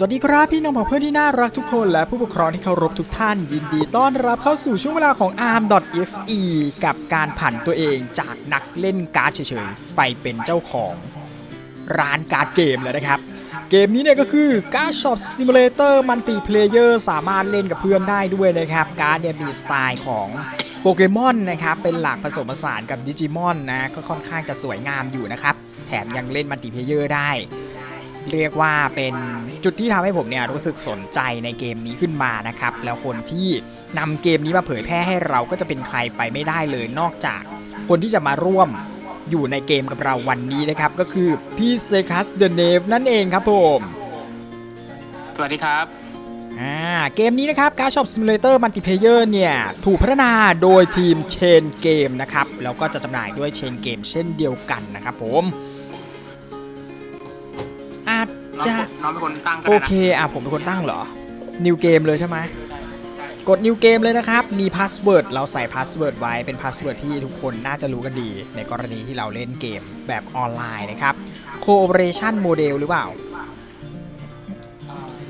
สวัสดีครับพี่น้องเพื่อนที่น่ารักทุกคนและผู้ปกครองที่เคารพทุกท่านยินดีต้อนรับเข้าสู่ช่วงเวลาของ arm.exe กับการผันตัวเองจากนักเล่นการ์ดเฉยๆ ไปเป็นเจ้าของร้านการ์ดเกมเลยนะครับ เกมนี้เนี่ยก็คือ Card Shop Simulator Multiplayer สามารถเล่นกับเพื่อนได้ด้วยนะครับ การ์ดเนี่ยมีสไตล์ของโปเกมอนนะครับ เป็นหลักผสมผสานกับดิจิมอนนะก็ค่อนข้างจะสวยงามอยู่นะครับ แถมยังเล่นมัลติเพลเยอร์ได้ เรียกว่าเป็นจุดที่ทำให้ผมเนี่ยรู้สึกสนใจในเกมนี้ขึ้นมานะครับ แล้วคนที่นำเกมนี้มาเผยแพร่ให้เราก็จะเป็นใครไปไม่ได้เลยนอกจาก คนที่จะมาร่วมอยู่ในเกมกับเราวันนี้นะครับ ก็คือพี่เซคัสเดเนฟนั่นเองครับผม สวัสดีครับอ่าเกมนี้นะครับการช็อปซิมูเลเตอร์มัลติเพเยอร์เนี่ย ถูกพัฒนาโดยทีมเชนเกมนะครับ แล้วก็จะจำหน่ายด้วยเชนเกมเช่นเดียวกันนะครับผม อาจน้องจะน้องเป็นคนตั้งก็โอได้นะเคอะผมเป็นคนตั้งเหรอนิวเกมเลยใช่ไหม กดนิวเกมเลยนะครับ มีพาสเวิร์ด เราใส่พาสเวิร์ดไว้ เป็นพาสเวิร์ดที่ทุกคนน่าจะรู้กันดี ในกรณีที่เราเล่นเกมแบบออนไลน์นะครับ Cooperation Model หรือเปล่า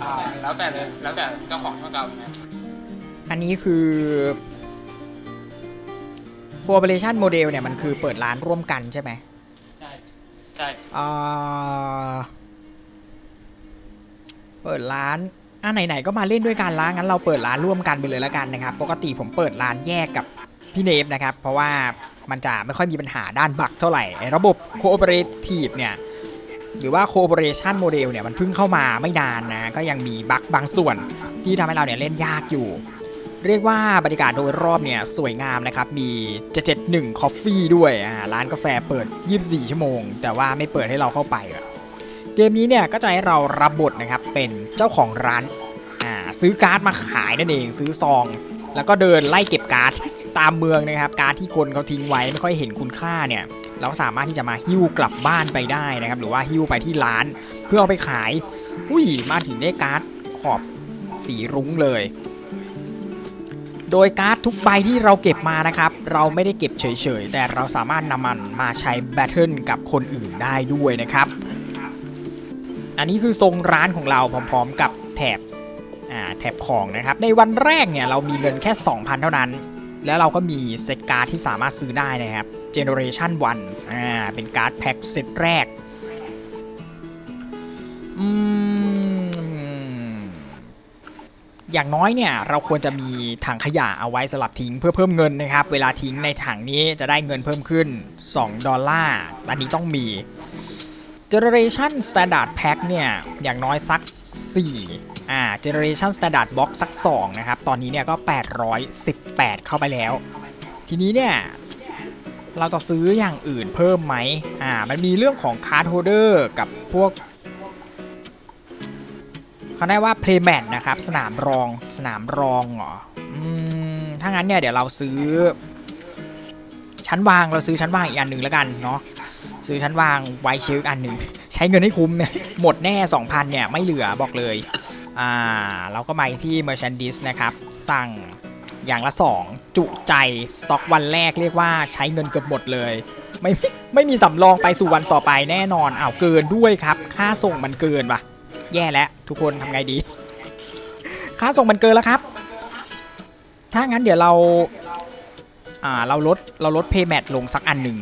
อ่าแล้วแต่เลยแล้วแต่เจ้าของเจ้าเก่านะอันนี้คือ Cooperation Model เนี่ยมันคือเปิดร้านร่วมกันใช่ไหม ใช่ใช่อ่า เปิดร้านอะไหนๆก็มาเล่นด้วยกันร้านงั้นเราเปิดร้านร่วมกันไปเลยล้วกันนะครับ ปกติผมเปิดร้านแยกกับพี่เนฟนะครับ เพราะว่ามันจะไม่ค่อยมีปัญหาด้านบักเท่าไหร่ระบบ Cooperative เนี่ยหรือว่า Cooperation Model เนี่ยมันเพิ่งเข้ามาไม่นานนะก็ยังมีบั๊กบางส่วนที่ทำให้เราเนี่ยเล่นยากอยู่ เรียกว่าบรรยากาศโดยรอบเนี่ยสวยงามนะครับ มี 771 Coffee ด้วยร้านกาแฟเปิด 24 ชั่วโมง แต่ว่าไม่เปิดให้เราเข้าไป เกมนี้เนี่ยก็จะให้เรารับบทนะครับเป็นเจ้าของร้านอ่าซื้อการ์ดมาขายนั่นเองซื้อซอง แล้วก็เดินไล่เก็บการ์ดตามเมืองนะครับ การ์ดที่คนเขาทิ้งไว้ไม่ค่อยเห็นคุณค่าเนี่ยเราสามารถที่จะมาหิ้วกลับบ้านไปได้นะครับ หรือว่าหิ้วไปที่ร้าน เพื่อเอาไปขายอุ้ยมาถึงได้การ์ดขอบสีรุ้งเลย โดยการ์ดทุกใบที่เราเก็บมานะครับ เราไม่ได้เก็บเฉยๆ แต่เราสามารถนำมันมาใช้แบทเทิลกับคนอื่นได้ด้วยนะครับ อันนี้คือทรงร้านของเราพร้อมๆกับแถบอ่าแถบของนะครับ ในวันแรกเนี่ยเรามีเงินแค่ 2,000 เท่านั้น แล้วเราก็มีเซตการ์ดที่สามารถซื้อได้นะครับ Generation 1อ่าเป็นการ์ดแพ็คเซตแรกอืมอย่างน้อยเนี่ยเราควรจะมีถังขยะเอาไว้สำหรับทิ้งเพื่อเพิ่มเงินนะครับ เวลาทิ้งในถังนี้จะได้เงินเพิ่มขึ้น 2 ดอลลาร์อันนี้ต้องมี Generation Standard Pack เนี่ยอย่างน้อยสัก 4 อ่า Generation Standard Box สัก 2 นะครับ ตอนนี้เนี่ยก็ 818 เข้าไปแล้ว ทีนี้เนี่ย เราจะซื้ออย่างอื่นเพิ่มไหมอ่า มันมีเรื่องของ Card Holder กับพวกเขาได้ว่า playmat นะครับ สนามรองสนามรองเหรออืมถ้างั้นเนี่ยเดี๋ยวเราซื้อ ชั้นวางเราซื้อชั้นวางอีกอันหนึ่งแล้วกันเนาะ ซื้อชั้นวางไว้เชลอีกอันหนึ่งใช้เงินให้คุ้มเนี่ยหมดแน่ 2,000 เนี่ย ไม่เหลือบอกเลย อ่า เราก็มาที่ merchandise นะครับ สั่งอย่างละ 2 จุใจ สต็อกวันแรกเรียกว่าใช้เงินเกือบหมดเลย ไม่ไม่มีสำรองไปสู่วันต่อไปแน่นอนอ้าวเกินด้วยครับ ค่าส่งมันเกินว่ะ แย่แล้วทุกคนทำไงดี ค่าส่งมันเกินแล้วครับ ถ้างั้นเดี๋ยวเราอ่าเราลดเราลด paymat ลงสักอันหนึ่ง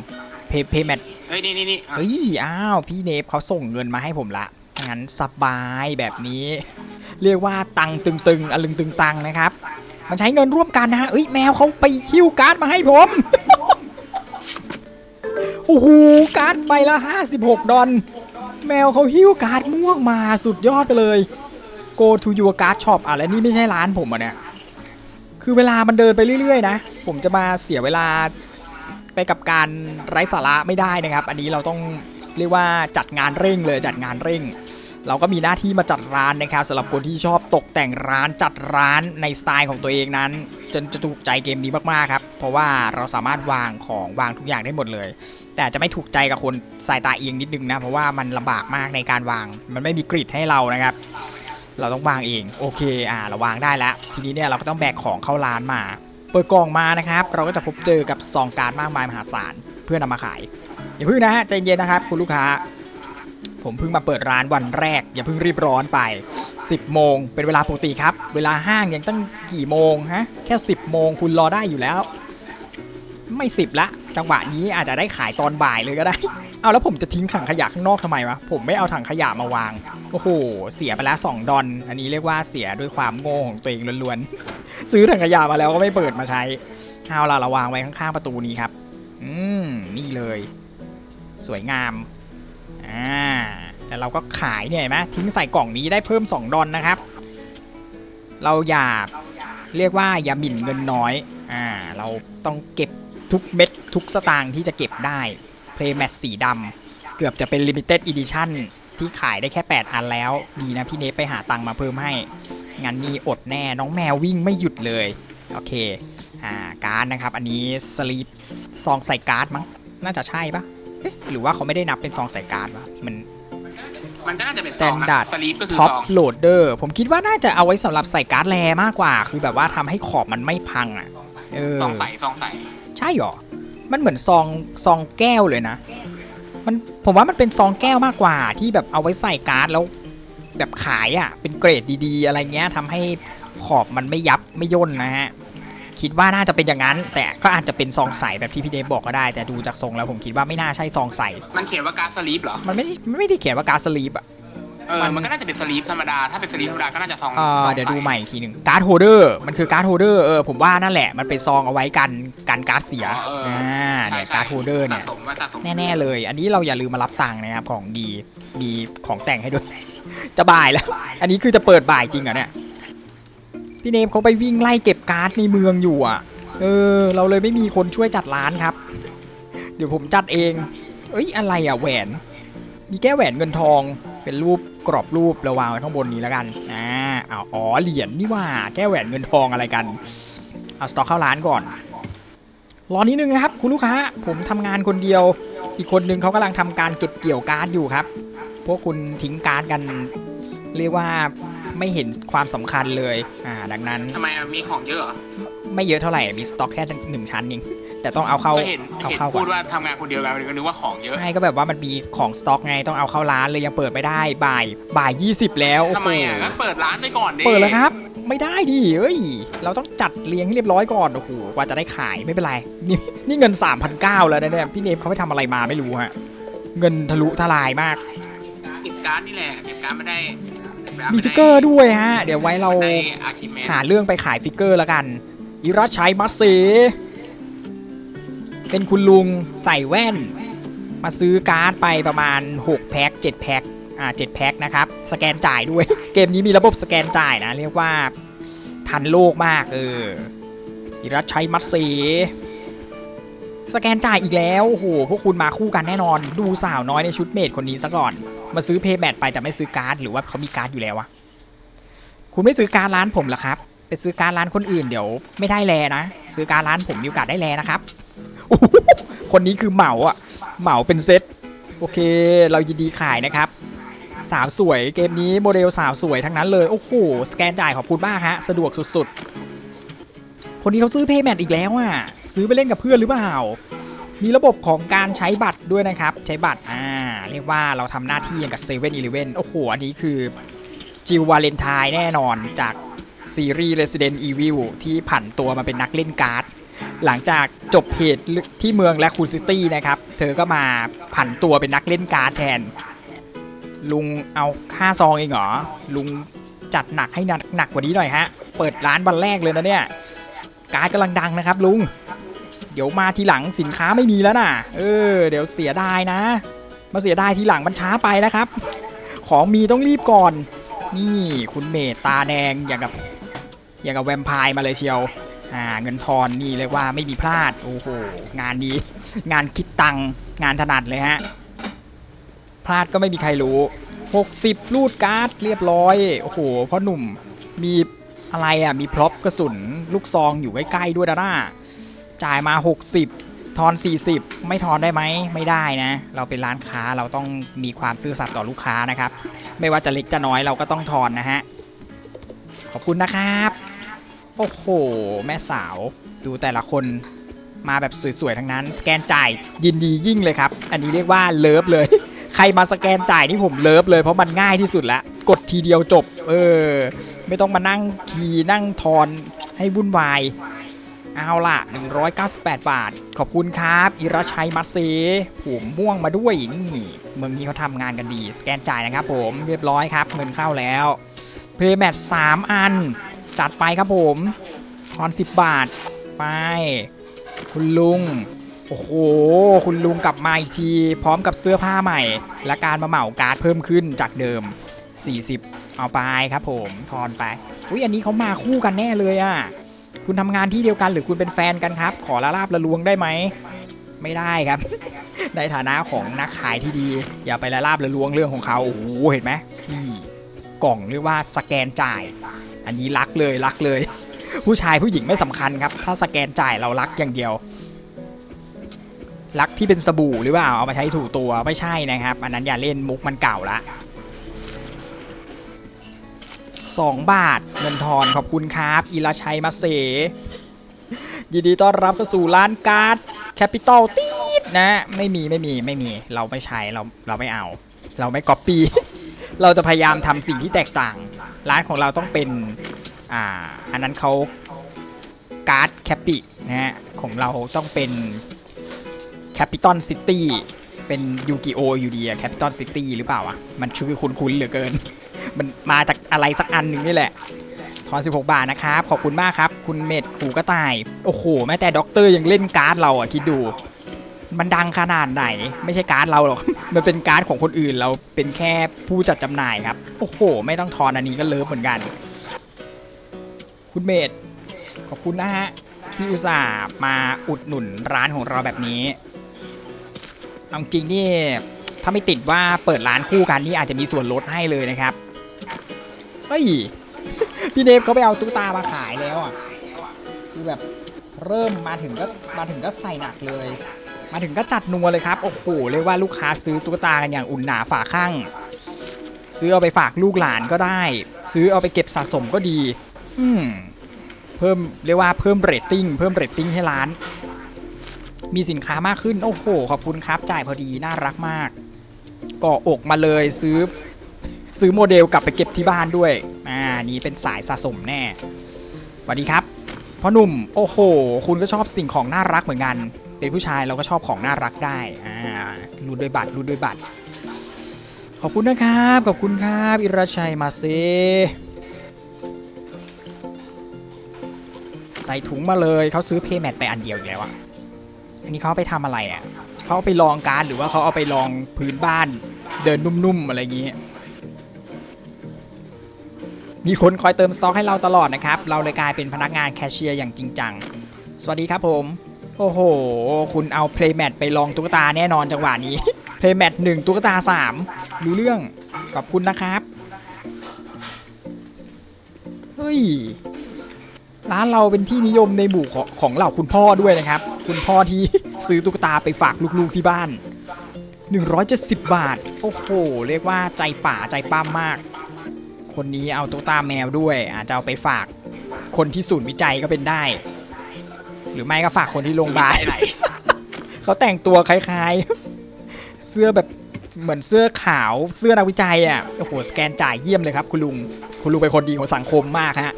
pay paymat เเฮ้ยนี่นี่นี่อะเฮ้ยอ้าว พี่เนฟเขาส่งเงินมาให้ผมละงั้นสบายแบบนี้ เรียกว่าตังตึงๆอลึงตึงตังนะครับ มันใช้เงินร่วมกันนะฮะเอ้ยแมวเขาไปฮิ้วการ์ดมาให้ผมโอ้โหการ์ดใบละ 56 ดอลแมวเขาหิ้วการ์ดม่วงมาสุดยอดไปเลย go to your card shop อะแล้วนี่ไม่ใช่ร้านผมอะเนี่ย คือเวลามันเดินไปเรื่อยๆนะ ผมจะมาเสียเวลา ไปกับการไร้สาระไม่ได้นะครับ อันนี้เราต้องเรียกว่าจัดงานเร่งเลยจัดงานเร่ง เราก็มีหน้าที่มาจัดร้านนะครับสำหรับคนที่ชอบตกแต่งร้านจัดร้านในสไตล์ของตัวเองนั้นจนจะถูกใจเกมนี้มากๆครับเพราะว่าเราสามารถวางของวางทุกอย่างได้หมดเลย แต่จะไม่ถูกใจกับคนสายตาเอียงนิดนึงนะเพราะว่ามันลำบากมากในการวาง มันไม่มีกริดให้เรานะครับ เราต้องวางเองโอเคอ่าเราวางได้แล้ว ทีนี้เนี่ยเราก็ต้องแบกของเข้าร้านมา ปิดกล่องมานะครับ เราก็จะพบเจอกับซองการมากมายมหาศาลเพื่อนำมาขาย อย่าเพิ่งนะฮะใจเย็นนะครับ คุณลูกค้าผผมเพิ่งมาเปิดร้านวันแรก อย่าเพิ่งรีบร้อนไป 10 โมง เป็นเวลาปกติครับ เวลาห้างยังตั้งกี่โมงฮะแค่ 10 โมงคุณรอได้อยู่แล้ว ไม่ 10ละ จังหวะนี้อาจจะได้ขายตอนบ่ายเลยก็ได้ เอาแล้วผมจะทิ้งถังขยะข้างนอกทำไมวะ ผมไม่เอาถังขยะมาวาง โอ้โห เสียไปแล้ว2ดอน อันนี้เรียกว่าเสียด้วยความโง่ของตัวเองล้วนๆ ซื้อถังขยะมาแล้วก็ไม่เปิดมาใช้ เอาล่ะเราวางไว้ข้างๆประตูนี้ครับ อืม นี่เลย สวยงาม อ่า แล้วเราก็ขายเนี่ยเห็นไหมทิ้งใส่กล่องนี้ได้เพิ่ม 2 ดอลนะครับ เราอย่าเรียกว่าอย่าหมิ่นเงินน้อย อ่า เราต้องเก็บ ทุกเม็ดทุกสตางค์ที่จะเก็บได้ Playmat สีดำเกือบจะเป็น Limited Edition ที่ขายได้แค่ 8 อันแล้ว ดีนะพี่เนฟไปหาตังค์มาเพิ่มให้ งั้นนี่อดแน่น้องแมววิ่งไม่หยุดเลย โอเค อ่า การ์ดนะครับ อันนี้สลีปซองใส่การ์ดมั้ง น่าจะใช่ปะเอ๊ะหรือว่าเขาไม่ได้นับเป็นซองใส่การ์ดวะมันมันก็น่าจะเป็นซองนะ Standard สลีปก็คือท็อปซองโหลดเดอร์ผมคิดว่าน่าจะเอาไว้สำหรับใส่การ์ดแรมากกว่า คือแบบว่าทำให้ขอบมันไม่พังอะเออซองใสซองใส ใช่หรอ มันเหมือนซองซองแก้วเลยนะ มันผมว่ามันเป็นซองแก้วมากกว่าที่แบบเอาไว้ใส่การ์ดแล้ว แบบขายอะ่ะ เป็นเกรดดีๆ อะไรเงี้ยทำให้ขอบมันไม่ยับไม่ย่นนะฮะคิดว่าน่าจะเป็นอย่างนั้น แต่ก็อาจจะเป็นซองใสแบบที่พี่เดฟบอกก็ได้ แต่ดูจากทรงแล้วผมคิดว่าไม่น่าใช่ซองใส มันเขียนว่าการ์ดสลีปเหรอ มันไม่ได้มันไม่ได้เขียนว่าการ์ดสลีปอะ เออมันมันก็น่าจะเป็นสลีปธรรมดา ถ้าเป็นสลีปธรรมดาก็น่าจะซองเอ่ซอองเดี๋ยวใสดูใหม่อีกทีหนึ่งการ์ดโฮเดอร์มันคือการ์ดโฮเดอร์เออผมว่านั่นแหละมันเป็นซองเอาไว้กันกันการ์ดเสียอ๋อเอออ่าใช่เนี่ยใช่การ์ดโฮเดอร์เนี่ย สะสมว่าสะสมแน่ๆเลย อันนี้เราอย่าลืมมารับตังค์นะครับของดีมีของแต่งให้ด้วย จะบ่ายแล้ว อันนี้คือจะเปิดบ่ายจริงเหรอเนี่ย พี่เนมเขาไปวิ่งไล่เก็บการ์ดในเมืองอยู่อะ เออ เราเลยไม่มีคนช่วยจัดร้านครับ เดี๋ยวผมจัดเอง เอ้ยอะไรอะแหวน มีแก้แหวนเงินทอง เป็นรูปกรอบรูปเราวางไว้ข้างบนนี้แล้วกันอ่าเอาอ๋อเหรียญนี่ว่าแก้แหวนเงินทองอะไรกันเอาสต็อกเข้าร้านก่อนรอนิดนึงนะครับ คุณลูกค้าผมทำงานคนเดียว อีกคนนึงเขากำลังทำการเก็บเกี่ยวการ์ดอยู่ครับ พวกคุณทิ้งการ์ดกัน เรียกว่า ไม่เห็นความสำคัญเลย อ่า ดังนั้นทำไมอะมีของเยอะเหรอไม่เยอะเท่าไหร่ มีสต็อกแค่หนึ่งชั้นเองแต่ต้องเอาเข้าก็เห็นเอาเห็นเข้าก่พูอดนว่าทำงานคนเดียวกันก็นึกว่าของเยอะใช่ก็แบบว่ามันมีของสต็อกไงต้องเอาเข้าร้านเลยยังเปิดไม่ได้บ่ายบ่าย20แล้วโอ้ทำโหไมอะก็เปิดร้านไปก่อนดิเปิดแล้วครับ ไม่ได้ดิเอ้ย เราต้องจัดเรียงให้เรียบร้อยก่อนโอ้โหกว่าจะได้ขายไม่เป็นไร นี่นี่เงิน3,900 แล้วนะเนี่ยพี่เนฟเขาไปทำอะไรมาไม่รู้ฮะเงินทะลุทลายมาก เก็บการ์ดนี่แหละเก็บการ์ดไม่ได้เก็บการ์ด มีไได้ฟิกเกอร์ด้วยฮะ เดี๋ยวไว้เราได้อาร์คิเมนหาเรื่องไปขายฟิกเกอร์แล้วกัน อิรัชชัยมัสเซเป็นคุณลุงใส่แว่น มาซื้อการ์ดไปประมาณ 6 แพ็ค7แพ็คอ่า7แพ็คนะครับ สแกนจ่ายด้วย เกมนี้มีระบบสแกนจ่ายนะ เรียกว่าทันโลกมากเอออิรัชชัยมัสเซสแกนจ่ายอีกแล้ว โอ้โห พวกคุณมาคู่กันแน่นอน ดูสาวน้อยในชุดเมดคนนี้ซะก่อน มาซื้อเพย์แบตไปแต่ไม่ซื้อการ์ดหรือว่าเขามีการ์ดอยู่แล้ววะคุณไม่ซื้อการดร้านผมหรอครับ ไปซื้อการดร้านคนอื่นเดี๋ยวไม่ได้แลนะ ซื้อการดร้านผมมีโอกาสได้แลนะครับคนนี้คือเหมาอะเหมาเป็นเซ็ตโอเค เรายินดีขายนะครับสาวสวยเกมนี้โมเดลสาวสวยทั้งนั้นเลย โอ้โห สแกนจ่ายขอบคุณมากฮะ สะดวกสุดๆ คนนี้เขาซื้อเพย์แมทอีกแล้วอะ ซื้อไปเล่นกับเพื่อนหรือเปล่า มีระบบของการใช้บัตรด้วยนะครับ ใช้บัตรอ่าเรียกว่าเราทำหน้าที่อย่างกับเซเว่นอีเลเว่นโอ้โห อันนี้คือจิววาเลนไทน์แน่นอนจากซีรีส์ Resident Evil ที่ผันตัวมาเป็นนักเล่นการ์ด หลังจากจบเหตุที่เมืองและคูซิตี้นะครับ เธอก็มาผันตัวเป็นนักเล่นการ์ดแทน ลุงเอาค่าซองเองเหรอ ลุงจัดหนักให้หนักหนักกว่านี้หน่อยฮะ เปิดร้านวันแรกเลยนะเนี่ย การ์ดกำลังดังนะครับลุง เดี๋ยวมาทีหลังสินค้าไม่มีแล้วนะเออ เดี๋ยวเสียดายนะ มาเสียดายทีหลังมันช้าไปนะครับ ของมีต้องรีบก่อน นี่คุณเมตตาแดงอย่างกับอย่างกับแวมไพร์มาเลยเชียว อ่า เงินทอนนี่เรียกว่าไม่มีพลาด โอ้โห งานดี งานคิดตังค์งานถนัดเลยฮะ พลาดก็ไม่มีใครรู้ 60รูดการ์ดเรียบร้อย โอ้โหพ่อหนุ่มมีอะไรอะ มีพร็อพกระสุนลูกซองอยู่ใกล้ๆด้วยนะ่า จ่ายมา 60 ทอน 40 ไม่ทอนได้ไหมไม่ได้นะ เราเป็นร้านค้าเราต้องมีความซื่อสัตย์ต่อลูกค้านะครับ ไม่ว่าจะเล็กจะน้อยเราก็ต้องทอนนะฮะ ขอบคุณนะครับ โอ้โห แม่สาวดูแต่ละคนมาแบบสวยๆ ทั้งนั้น สแกนจ่ายยินดียิ่งเลยครับ อันนี้เรียกว่าเลิฟเลย ใครมาสแกนจ่ายนี่ผมเลิฟเลยเพราะมันง่ายที่สุดล้วกดทีเดียวจบ เออ ไม่ต้องมานั่งคีย์นั่งทอนให้วุ่นวาย เอาล่ะ 198 บาท ขอบคุณครับอิรชัยมัตเซผมม่วงมาด้วยนี่เมืองนี้เขาทำงานกันดี สแกนจ่ายนะครับผมเรียบร้อยครับ เงินเข้าแล้วเพลย์แมท3อัน จัดไปครับผมทอน10บาท ไป คุณลุง โอ้โห คุณลุงกลับมาอีกที พร้อมกับเสื้อผ้าใหม่ และการมาเหมาการ์ดเพิ่มขึ้นจากเดิม 40 เอาไปครับผม ทอนไป อุ้ยอันนี้เขามาคู่กันแน่เลยอะ่ะ คุณทำงานที่เดียวกันหรือคุณเป็นแฟนกันครับ ขอละลาบละลวงได้ไหม ไม่ได้ครับ ในฐานะของนักขายที่ดี อย่าไปละลาบละลวงเรื่องของเขาโอ้โหเห็นไหมนี่กล่องเรียกว่าสแกนจ่าย อันนี้รักเลยรักเลย ผู้ชายผู้หญิงไม่สำคัญครับ ถ้าสแกนจ่ายเรารักอย่างเดียวรักที่เป็นสบู่หรือเปล่าเอามาใช้ถูตัวไม่ใช่นะครับ อันนั้นอย่าเล่นมุกมันเก่าละ 2 บาท เงินทอนขอบคุณครับอิราชัยมาเส ยินดีต้อนรับเข้าสู่ร้านการ์ดแคปิตอลตีดนะ ไม่มีไม่มีไม่มีเราไม่ใช้เราเราไม่เอา เราไม่ก๊อปปี้ เราจะพยายามทำสิ่งที่แตกต่าง ร้านของเราต้องเป็น อ่า อันนั้นเขาการ์ดแคปินะฮะของเราต้องเป็นแคปิตอลซิตี้เป็นยูกิโออยู่ดีอะแคปิตอลซิตี้หรือเปล่าวะ มันชื่อคุ้นๆเหลือเกิน มันมาจากอะไรสักอันหนึ่งนี่แหละทอน 16 บาทนะครับ ขอบคุณมากครับ คุณเม็ดขู่กระต่าย โอ้โห แม้แต่ด็อกเตอร์ยังเล่นการ์ดเราอะ คิดดู มันดังขนาดไหน ไม่ใช่การ์ดเราหรอก มันเป็นการ์ดของคนอื่น เราเป็นแค่ผู้จัดจำหน่ายครับ โอ้โห ไม่ต้องทอนอันนี้ก็เลิฟเหมือนกัน คุณเมดขอบคุณนะฮะ ที่อุตส่าห์มาอุดหนุนร้านของเราแบบนี้เอาจริงนี่ ถ้าไม่ติดว่าเปิดร้านคู่กันนี่อาจจะมีส่วนลดให้เลยนะครับ เฮ้ย พี่เดฟเขาไปเอาตุ๊กตามาขายแล้วอะ คือแบบเริ่มมาถึงก็มาถึงก็ใส่หนักเลย มาถึงก็จัดนัวเลยครับ โอ้โห เรียกว่าลูกค้าซื้อตุ๊กตากันอย่างอุ่นหนาฝาข้าง ซื้อเอาไปฝากลูกหลานก็ได้ ซื้อเอาไปเก็บสะสมก็ดี อืม เพิ่มเรียกว่าเพิ่มเรตติ้ง เพิ่มเรตติ้งให้ร้าน มีสินค้ามากขึ้น โอ้โห ขอบคุณครับ จ่ายพอดี น่ารักมากก่ออกมาเลยซื้อ ซื้อโมเดลกลับไปเก็บที่บ้านด้วย อ่า นี่เป็นสายสะสมแน่สวัสดีครับพ่อหนุ่ม โอ้โห คุณก็ชอบสิ่งของน่ารักเหมือนกัน เป็นผู้ชายเราก็ชอบของน่ารักได้ อ่ารูดด้วยบัตรรูดด้วยบัตร ขอบคุณนะครับ ขอบคุณครับ อิราชัยมาเซใส่ถุงมาเลยเขาซื้อเพย์แมทไปอันเดียวอีกแล้วอะอันนี้เขาไปทำอะไรอะเขาเอาไปลองการหรือว่าเขาเอาไปลองพื้นบ้าน เดินนุ่มๆอะไรอย่างงี้ มีคนคอยเติมสต็อกให้เราตลอดนะครับ เราเลยกลายเป็นพนักงานแคชเชียร์อย่างจริงจัง สวัสดีครับผม โอ้โห คุณเอาเพลย์แมทไปลองตุ๊กตาแน่นอนจังหวะนี้ เพลย์แมทหนึ่งตุ๊กตาสามรู้เรื่อง ขอบคุณนะครับ เฮ้ย ร้านเราเป็นที่นิยมในหมู่ของของเหล่าคุณพ่อด้วยนะครับ คุณพ่อที่ซื้อตุ๊กตาไปฝากลูกๆที่บ้าน 170 บาท โอ้โห เรียกว่าใจป่าใจป้ามมาก คนนี้เอาตุ๊กตาแมวด้วยอาจจะเอาไปฝากคนที่ศูนย์วิจัยก็เป็นได้ หรือไม่ก็ฝากคนที่โรงพยาบาลไหนเขาแต่งตัวคล้ายๆ เสื้อแบบเหมือนเสื้อขาวเสื้อนักวิจัยอะโอ้โหสแกนจ่ายเยี่ยมเลยครับคุณลุงคุณลุงเป็นคนดีของสังคมมากฮะ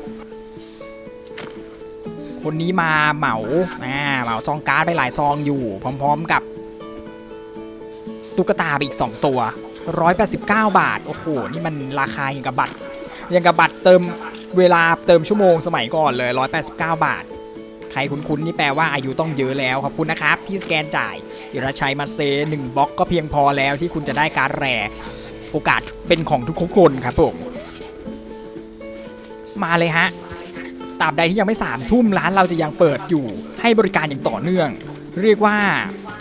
คนนี้มาเหมาอ่าเหมาซองการ์ดไปหลายซองอยู่ พร้อมๆกับ ตุ๊กตาไปอีก 2 ตัว 189 บาท โอ้โห นี่มันราคาอย่างกับบัตร ย่างกับบัตรเติมเวลาเติมชั่วโมงสมัยก่อนเลย 189 บาท ใครคุ้นๆนี่แปลว่าอายุต้องเยอะแล้วขอบคุณนะครับ ที่สแกนจ่ายอิราชัยมาเซหนึ่งบล็อกก็เพียงพอแล้วที่คุณจะได้การแรโอกาสเป็นของทุกคนครับผมมาเลยฮะตราบใดที่ยังไม่สามทุ่มร้านเราจะยังเปิดอยู่ให้บริการอย่างต่อเนื่อง เรียกว่า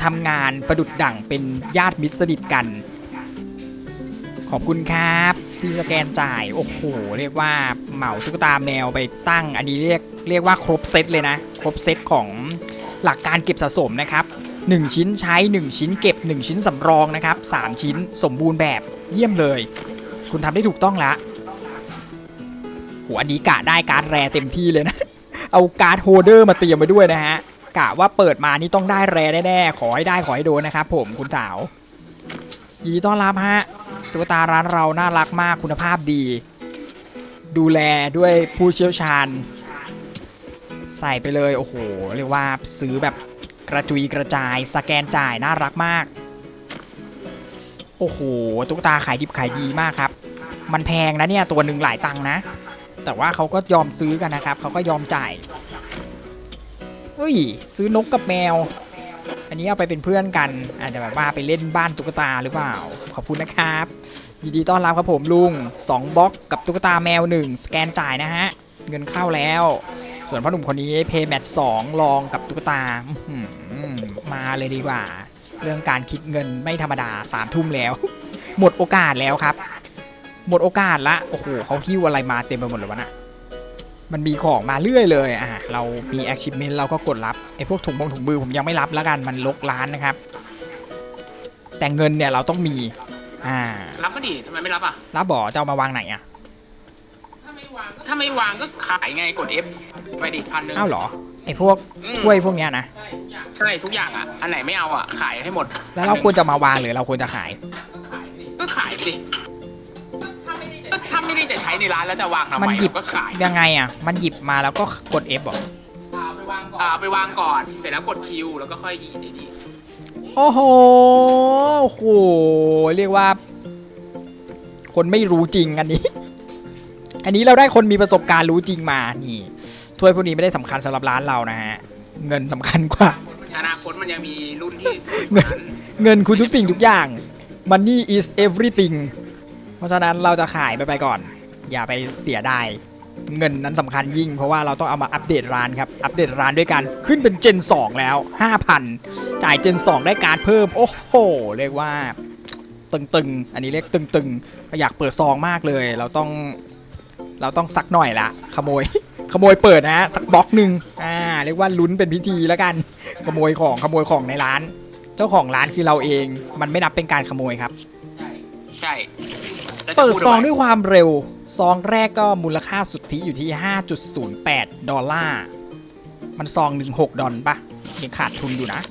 ทำงานประดุดดั่งเป็นญาติมิตรสนิทกัน ขอบคุณครับ ที่สแกนจ่าย โอ้โห เรียกว่าเหมาตุ๊กตาแมวไปตั้ง อันนี้เรียกเรียกว่าครบเซตเลยนะ ครบเซตของหลักการเก็บสะสมนะครับ 1 ชิ้นใช้ 1 ชิ้นเก็บ 1 ชิ้นสำรองนะครับ 3 ชิ้นสมบูรณ์แบบเยี่ยมเลย คุณทำได้ถูกต้องละโหอันนี้กะได้การ์ดแรเต็มที่เลยนะ เอาการ์ดโฮเดอร์มาเตรียมไว้ด้วยนะฮะกะว่าเปิดมานี่ต้องได้แรแน่ๆขอให้ได้ขอให้โดนนะครับผมคุณสาวยินดีต้อนรับฮะ ตุ๊กตาร้านเราน่ารักมากคุณภาพดี ดูแลด้วยผู้เชี่ยวชาญ ใส่ไปเลยโอ้โหเรียกว่าซื้อแบบกระจุยกระจายสแกนจ่ายน่ารักมาก โอ้โหตุ๊กตาขายดิบขายดีมากครับ มันแพงนะเนี่ยตัวหนึ่งหลายตังค์นะ แต่ว่าเขาก็ยอมซื้อกันนะครับเขาก็ยอมจ่ายเฮ้ย ซื้อนกกับแมว อันนี้เอาไปเป็นเพื่อนกัน อาจจะแบบว่าไปเล่นบ้านตุ๊กตาหรือเปล่า ขอบคุณนะครับ ยินดีต้อนรับครับผมลุง2บล็อกกับตุ๊กตาแมว 1 สแกนจ่ายนะฮะ เงินเข้าแล้ว ส่วนพ่อหนุ่มคนนี้เพย์แมท2ลองกับตุ๊กตามาเลยดีกว่า เรื่องการคิดเงินไม่ธรรมดา3ามทุ่มแล้ว หมดโอกาสแล้วครับ หมดโอกาสละ โอ้โหเขาหิ้วอะไรมาเต็มไปหมดเลยวะน่ะ มันมีของมาเรื่อยเลยอะเรามี achievement เราก็กดรับไอ้พวกถุงมงถุงมือผมยังไม่รับแล้วกันมันลกร้านนะครับ แต่เงินเนี่ยเราต้องมีอ่ารับก็ดีทำไมไม่รับอะ รับบ่อจะเอามาวางไหนอะถ้าไม่วางก็ขายไงกด F ไปดิพันหนึ่งอ้าวเหรอไอ้พวกอืมถ้วยพวกเนี้ยนะใช่ทุกอย่างอะ อันไหนไม่เอาอะขายให้หมด แล้วเราควรจะมาวางหรือเราควรจะขาย ก็ขายสิ ก็ถ้าไม่ได้จะใช้ในร้านแล้วจะวางทำไมมันหยิบก็ขายยังไงอะ มันหยิบมาแล้วก็กด F บอกอ่าไปวางก่อน เสร็จแล้วกดคิวแล้วก็ค่อยยีดีดีโอ้โหโอ้โห เรียกว่า คนไม่รู้จริงอันนี้ อันนี้เราได้คนมีประสบการณ์รู้จริงมานี่ถ้วยพวกนี้ไม่ได้สำคัญสำหรับร้านเรานะฮะ เงินสำคัญกว่า อนาคตมันยังมีรุ่นที่เงินเงินคือทุกสิ่งทุกอย่าง money is everything เพราะฉะนั้นเราจะขายไปไปก่อน อย่าไปเสียดายเงินนั้นสำคัญยิ่ง เพราะว่าเราต้องเอามาอัปเดตร้านครับ อัปเดตร้านด้วยกันขึ้นเป็นเจน 2 แล้ว 5,000 จ่ายเจน 2 ได้การเพิ่ม โอ้โห เรียกว่า ตึงๆ อันนี้เรียกตึงๆ อยากเปิดซองมากเลย เราต้อง เราต้องสักหน่อยละ ขโมย ขโมยเปิดนะสักบล็อกหนึ่งอ่า เรียกว่าลุ้นเป็นพิธีแล้วกัน ขโมยของ ขโมยของในร้าน เจ้าของร้านคือเราเอง มันไม่นับเป็นการขโมยครับ ใช่แล้วจะ เปิดพูซองทำไมด้วยความเร็ว ซองแรกก็มูลค่าสุทธิอยู่ที่ 5.08 ดอลลาร์ มันซองหนึ่ง6ดอลปะยังขาดทุนอยู่นะ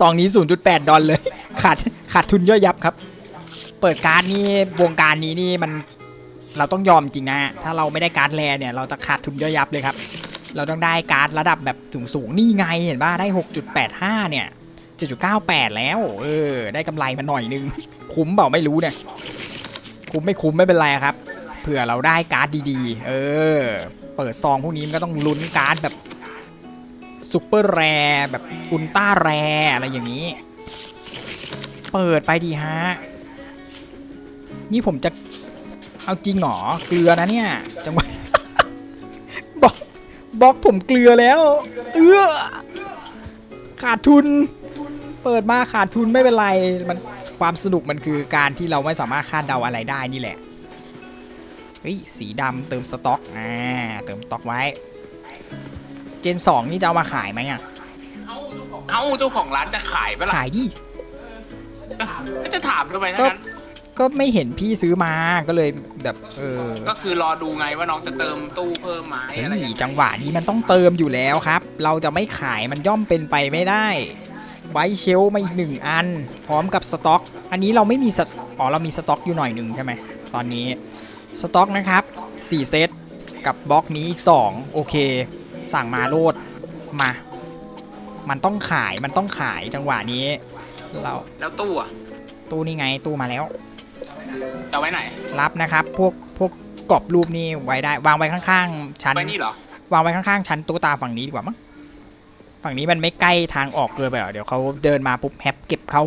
ซองนี้ 0.8 ดอลเลย ขาดขาดทุนย่อยยับครับ เปิดการ์ดนี่วงการนี้นี่มันเราต้องยอมจริงนะฮะถ้าเราไม่ได้การ์ดแรเนี่ย เราจะขาดทุนย่อยยับเลยครับ เราต้องได้การ์ดระดับแบบสูงๆนี่ไงเห็นป่ะได้ 6.85 เนี่ย7.98 แล้ว เออ ได้กำไรมาหน่อยนึง คุ้มเปล่าไม่รู้เนี่ย คุ้มไม่คุ้มไม่เป็นไรครับ เผื่อเราได้การ์ดดีๆ เออ เปิดซองพวกนี้มันก็ต้องลุ้นการ์ดแบบซูเปอร์แรแบบอุลตร้าแรอะไรอย่างนี้ เปิดไปดีฮะ นี่ผมจะเอาจริงหรอเกลือนะเนี่ย จังหวะบอกบอกผมเกลือแล้ว เออขาดทุน เปิดมาขาดทุนไม่เป็นไร มันความสนุกมันคือการที่เราไม่สามารถคาดเดาอะไรได้นี่แหละ เฮ้ย สีดำเติมสต็อก อ่า เติมสต็อกไว้ เจน2นี่จะเอามาขายไหมอะ เอ้าเจ้าของร้านจะขายปะล่ะขายดิ ก็จะถามทำไมก็ทั้งนั้นก็ไม่เห็นพี่ซื้อมา ก็เลยแบบ เออ ก็คือรอดูไงว่าน้องจะเติมตู้เพิ่มไหมเฮ้อะไรยอย่างเงี้ยจังหวะนี้มันต้องเติมอยู่แล้วครับ เราจะไม่ขายมันย่อมเป็นไปไม่ได้ ไว้เชลฟ์มาอีกหนึ่งอัน พร้อมกับสต็อก อันนี้เราไม่มีสตอ๋อเรามีสต็อกอยู่หน่อยหนึ่งใช่ไหมตอนนี้สต็อกนะครับ 4 เซตกับบล็อกนี้อีก 2 โอเค สั่งมาโลดมา มันต้องขายมันต้องขายจังหวะนี้เราแล้วตู้อะตู้นี่ไงตู้มาแล้ว จะไว้ไหน รับนะครับ พวกพวกกรอบรูปนี่ไว้ได้ วางไว้ข้างๆ ชั้นไว้นี่เหรอ วางไว้ข้างๆ ชั้นตุ๊กตาฝั่งนี้ดีกว่ามั้ง ฝั่งนี้มันไม่ใกล้ทางออกเกินไปหรอ เดี๋ยวเขาเดินมาปุ๊บแฮปเก็บเข้า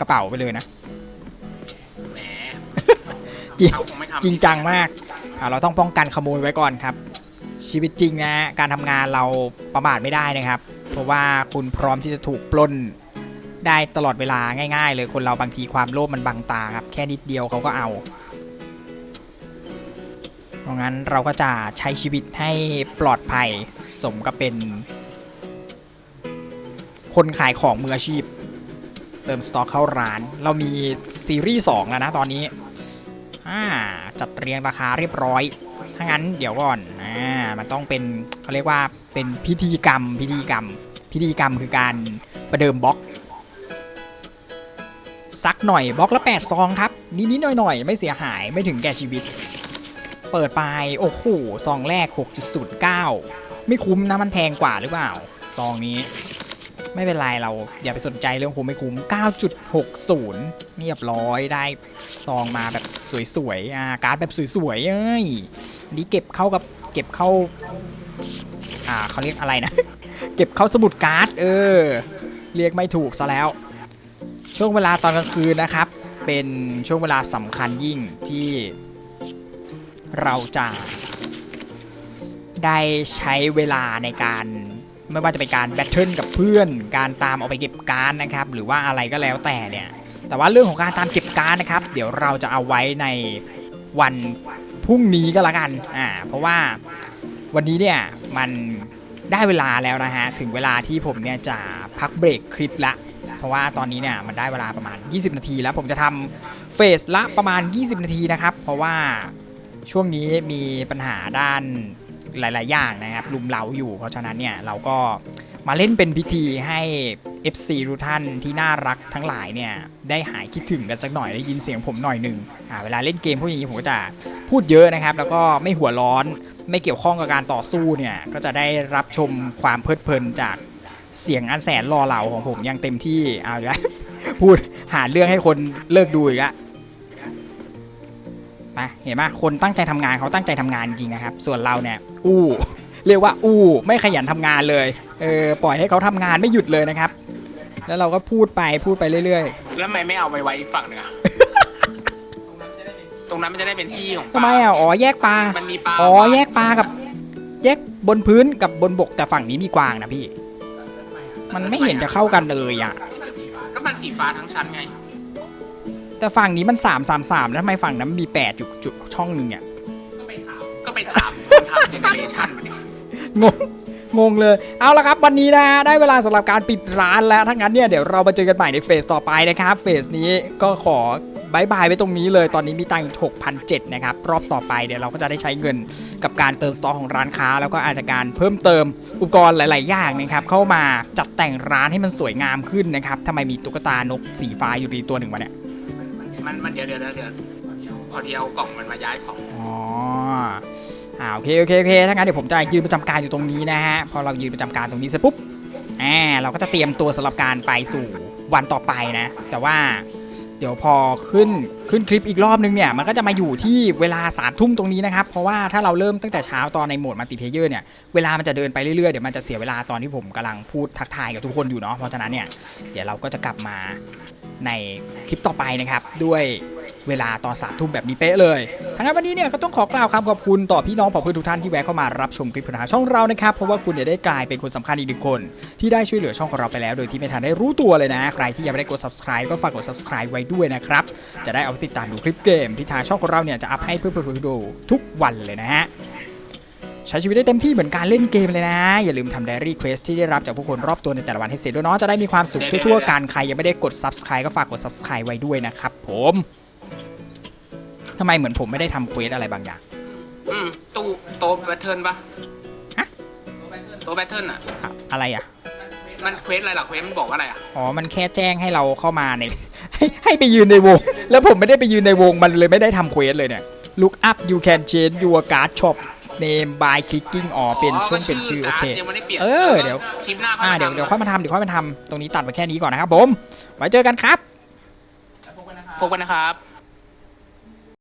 กระเป๋าไปเลยนะ แหมจริง เขาคงไม่ทำจริงจังมากอ่าเราต้องป้องกันขโมยไว้ก่อนครับ ชีวิตจริงนะ การทำงานเราประมาทไม่ได้นะครับ เพราะว่าคุณพร้อมที่จะถูกปล้นได้ตลอดเวลาง่าย ๆ เลยคนเราบางทีความโลภมันบังตาครับ แค่นิดเดียวเขาก็เอา เพราะงั้นเราก็จะใช้ชีวิตให้ปลอดภัยสมกับเป็น คนขายของมืออาชีพ เติมสต็อกเข้าร้าน เรามีซีรีส์2แล้วนะตอนนี้อ่าจัดเรียงราคาเรียบร้อย ถ้างั้นเดี๋ยวก่อนอ่ามันต้องเป็นเขาเรียกว่าเป็นพิธีกรรมพิธีกรรม พิธีกรรมคือการประเดิมบล็อกสักหน่อยบล็อกละ8ซองครับนิดๆหน่อยๆ ไม่เสียหายไม่ถึงแก่ชีวิต เปิดไปโอ้โหซองแรก 6.09 ไม่คุ้มนะมันแพงกว่าหรือเปล่า ซองนี้ ไม่เป็นไรเราอย่าไปสนใจเรื่องคุ้มไม่คุ้ม 9.60เรียบร้อยได้ซองมาแบบสวยๆอ่าการ์ดแบบสวยๆเอ้ยนี่เก็บเข้ากับเก็บเข้า อ่าเขาเรียกอะไรนะ เก็บเข้าสมุดการ์ด เออ เรียกไม่ถูกซะแล้ว ช่วงเวลาตอนกลางคืนนะครับ เป็นช่วงเวลาสำคัญยิ่งที่เราจะได้ใช้เวลาในการ ไม่ว่าจะเป็นการแบทเทิลกับเพื่อน การตามเอาไปเก็บการนะครับ หรือว่าอะไรก็แล้วแต่เนี่ย แต่ว่าเรื่องของการตามเก็บการนะครับ เดี๋ยวเราจะเอาไว้ในวันพรุ่งนี้ก็แล้วกัน อ่า เพราะว่าวันนี้เนี่ยมันได้เวลาแล้วนะฮะ ถึงเวลาที่ผมเนี่ยจะพักเบรกคลิปละ เพราะว่าตอนนี้เนี่ยมันได้เวลาประมาณ 20 นาทีแล้ว ผมจะทำเฟสละประมาณ 20 นาทีนะครับ เพราะว่าช่วงนี้มีปัญหาด้าน หลาย ๆ อย่างนะครับลุมเล้าอยู่ เพราะฉะนั้นเนี่ยเราก็มาเล่นเป็นพิธีให้ FC ทุกท่านที่น่ารักทั้งหลายเนี่ยได้หายคิดถึงกันสักหน่อยได้ยินเสียงผมหน่อยหนึ่งอ่าเวลาเล่นเกมพวกนี้ผมก็จะพูดเยอะนะครับ แล้วก็ไม่หัวร้อนไม่เกี่ยวข้องกับการต่อสู้เนี่ยก็จะได้รับชมความเพลิดเพลินจากเสียงอันแสนรอเหล่าของผมยังเต็มที่เอาล้วพูดหาเรื่องให้คนเลิกดูอีกล้ว มาเห็นไหมคนตั้งใจทำงานเขาตั้งใจทำงานจริงนะครับ ส่วนเราเนี่ย อู้ เรียกว่าอู้ไม่ขยันทำงานเลยเออปล่อยให้เขาทำงานไม่หยุดเลยนะครับ แล้วเราก็พูดไปพูดไปเรื่อยแล้วทำไมไม่เอาไปไว้อีกฝั่งหนึ่งอะตรงนั้นมันจะได้เป็นที่ของๆปทำลาไมอะอ๋อแยกปลามันมีปลาอ๋อแยกปลากับ แยกบนพื้นกับบนบกแต่ฝั่งนี้มีกวางนะพี่ มันไม่เห็นจะเข้ากันเลยอะก็มันสีฟ้าทั้งชั้นไง แต่ฝั่งนี้มัน3 3 3แล้วทำไมฝั่งนั้นมันมี8อยู่จุดช่องหนึ่งเนี่ยก็ไปถามคนทำเจเนเรชันมาดิงงงงเลยเอาละครับวันนี้นะได้เวลาสำหรับการปิดร้านแล้วถ้างั้นเนี่ยเดี๋ยวเรามาเจอกันใหม่ในเฟสต่อไปนะครับเฟสนี้ก็ขอบายบายไว้ตรงนี้เลยตอนนี้มีตังค์6,007นะครับรอบต่อไปเดี๋ยวเราก็จะได้ใช้เงินกับการเติมสต็อกของร้านค้า แล้วก็อาจจะการเพิ่มเติมอุปกรณ์หลาย ๆ อย่างนะครับเข้ามาจัดแต่งร้านให้มันสวยงามขึ้นนะครับทำไมมีตุ๊กตานกสีฟ้าอยู่ในตัวหนึ่งวะเนี่ย มันมันเดี๋ยวเดี๋ยวเดี๋ยวเดี๋ยวพอดีเอากล่องมันมาย้ายของอ๋ออ่าโอเคโอเคโอเคถ้างั้นเดี๋ยวผมจะยืนประจำการอยู่ตรงนี้นะฮะพอเรายืนประจำการตรงนี้เสร็จปุ๊บอ่าเราก็จะเตรียมตัวสำหรับการไปสู่วันต่อไปนะ แต่ว่าเดี๋ยวพอขึ้นขึ้นคลิปอีกรอบนึงเนี่ยมันก็จะมาอยู่ที่เวลาสามทุ่มตรงนี้นะครับ เพราะว่าถ้าเราเริ่มตั้งแต่เช้าตอนในโหมดมัลติเพเยอร์เนี่ยเวลามันจะเดินไปเรื่อยๆเดี๋ยวมันจะเสียเวลาตอนที่ผมกำลังพูดทักทายกับทุกคนอยู่เนาะเพราะฉะนั้นเนี่ยเดี๋ยวเราก็จะกลับมา ในคลิปต่อไปนะครับด้วยเวลาตอนสามทุ่มแบบนี้เป๊ะเลยทั้งนั้นวันนี้เนี่ยก็ต้องขอกล่าวคำขอบคุณต่อพี่น้องเผ่าเพื่อนทุกท่านที่แวะเข้ามารับชมคลิปปัญหาช่องเรานะครับ เพราะว่าคุณเนี่ยได้กลายเป็นคนสำคัญอีกหนึ่งคน ที่ได้ช่วยเหลือช่องของเราไปแล้ว โดยที่ไม่ทันได้รู้ตัวเลยนะ ใครที่ยังไม่ได้กด subscribe ก็ฝากกด subscribe ไว้ด้วยนะครับ จะได้เอาไปติดตามดูคลิปเกมที่ทางช่องของเราเนี่ยจะอัพให้เพื่อนๆดูทุกวันเลยนะฮะ ใช้ชีวิตได้เต็มที่เหมือนการเล่นเกมเลยนะ อย่าลืมทำ Diary Quest ที่ได้รับจากผู้คนรอบตัวในแต่ละวันให้เสร็จด้วยเนาะจะได้มีความสุขทั่วๆกันใครยังไม่ได้กด subscribe ก็ฝากกด subscribe ไว้ด้วยนะครับผมทำไมเหมือนผมไม่ได้ทำเควสอะไรบางอย่าง อืมตู้โต๊ะแบทเทิลปะฮะโต๊ะแบทเทิลอะอะอะไรอะมันเควสอะไรหรอเควสมันบอกว่าอะไรอะอ๋อ มันแค่แจ้งให้เราเข้ามาในให้ให้ไปยืนในวง แล้วผมไม่ได้ไปยืนในวงมันเลยไม่ได้ทำเควสเลยเนี่ย look up you can change your card shop name by clicking อ๋อเป็นช่วงเป็นชื่อโอเคยังไม่ได้เปลี่ยนเออเดี๋ยว คลิปหน้าอ่าเดี๋ยวเดี๋ยวค่อยมาทำเดี๋ยวค่อยมาทำตรงนี้ตัดไปแค่นี้ก่อนนะครับผม ไว้เจอกันครับ พบกันนะครับ